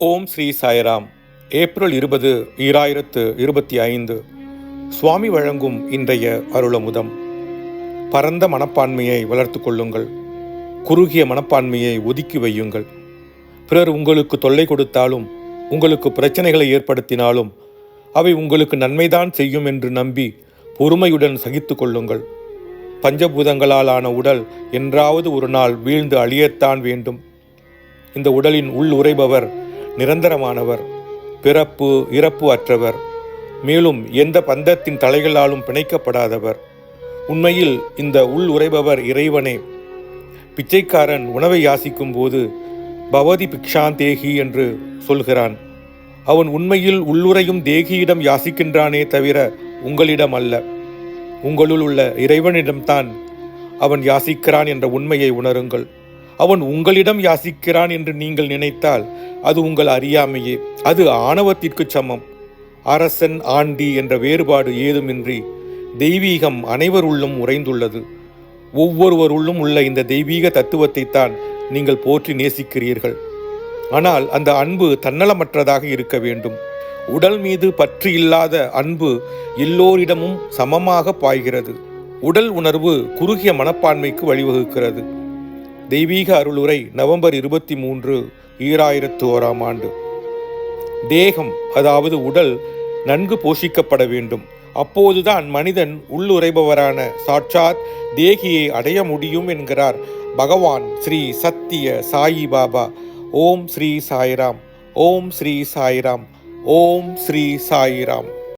ஓம் Sri Sairam. April இருபது ஈராயிரத்து இருபத்தி ஐந்து. சுவாமி வழங்கும் இன்றைய அருளமுதம். பரந்த மனப்பான்மையை வளர்த்து கொள்ளுங்கள். குறுகிய மனப்பான்மையை ஒதுக்கி வையுங்கள். பிறர் உங்களுக்கு தொல்லை கொடுத்தாலும் உங்களுக்கு பிரச்சனைகளை ஏற்படுத்தினாலும் அவை உங்களுக்கு நன்மைதான் செய்யும் என்று நம்பி பொறுமையுடன் சகித்து கொள்ளுங்கள். பஞ்சபூதங்களால் ஆன உடல் என்றாவது ஒரு நாள் வீழ்ந்து அழியத்தான் வேண்டும். இந்த உடலின் உள் உறைபவர் நிரந்தரமானவர் பிறப்பு இறப்பு அற்றவர் மேலும் எந்த பந்தத்தின் தலைகளாலும் பிணைக்கப்படாதவர். உண்மையில் இந்த உள் உறைபவர் இறைவனே. பிச்சைக்காரன் உணவை யாசிக்கும் போது பவதி பிக்ஷாந்தேகி என்று சொல்கிறான். அவன் உண்மையில் உள்ளுரையும் தேகியிடம் யாசிக்கின்றானே தவிர உங்களிடம் அல்ல. உங்களுள் உள்ள இறைவனிடம்தான் அவன் யாசிக்கிறான் என்ற உண்மையை உணருங்கள். அவன் உங்களிடம் யாசிக்கிறான் என்று நீங்கள் நினைத்தால் அது உங்கள் அறியாமையே. அது ஆணவத்திற்கு சமம். அரசன் ஆண்டி என்ற வேறுபாடு ஏதுமின்றி தெய்வீகம் அனைவருள்ளும் உறைந்துள்ளது. ஒவ்வொருவருள்ளும் உள்ள இந்த தெய்வீக தத்துவத்தை தான் நீங்கள் போற்றி நேசிக்கிறீர்கள். ஆனால் அந்த அன்பு தன்னலமற்றதாக இருக்க வேண்டும். உடல் மீது பற்று இல்லாத அன்பு எல்லோரிடமும் சமமாக பாய்கிறது. உடல் உணர்வு குறுகிய மனப்பான்மைக்கு வழிவகுக்கிறது. தெய்வீக அருளுரை நவம்பர் இருபத்தி மூன்று ஈராயிரத்து ஓராம் ஆண்டு. தேகம் அதாவது உடல் நன்கு போஷிக்கப்பட வேண்டும். அப்போதுதான் மனிதன் உள்ளுரைபவரான சாட்சாத் தேகியை அடைய முடியும் என்கிறார் பகவான் ஸ்ரீ சத்திய சாயி பாபா. ஓம் ஸ்ரீ சாய்ராம் ஓம் ஸ்ரீ சாய்ராம் ஓம் ஸ்ரீ சாய்ராம்.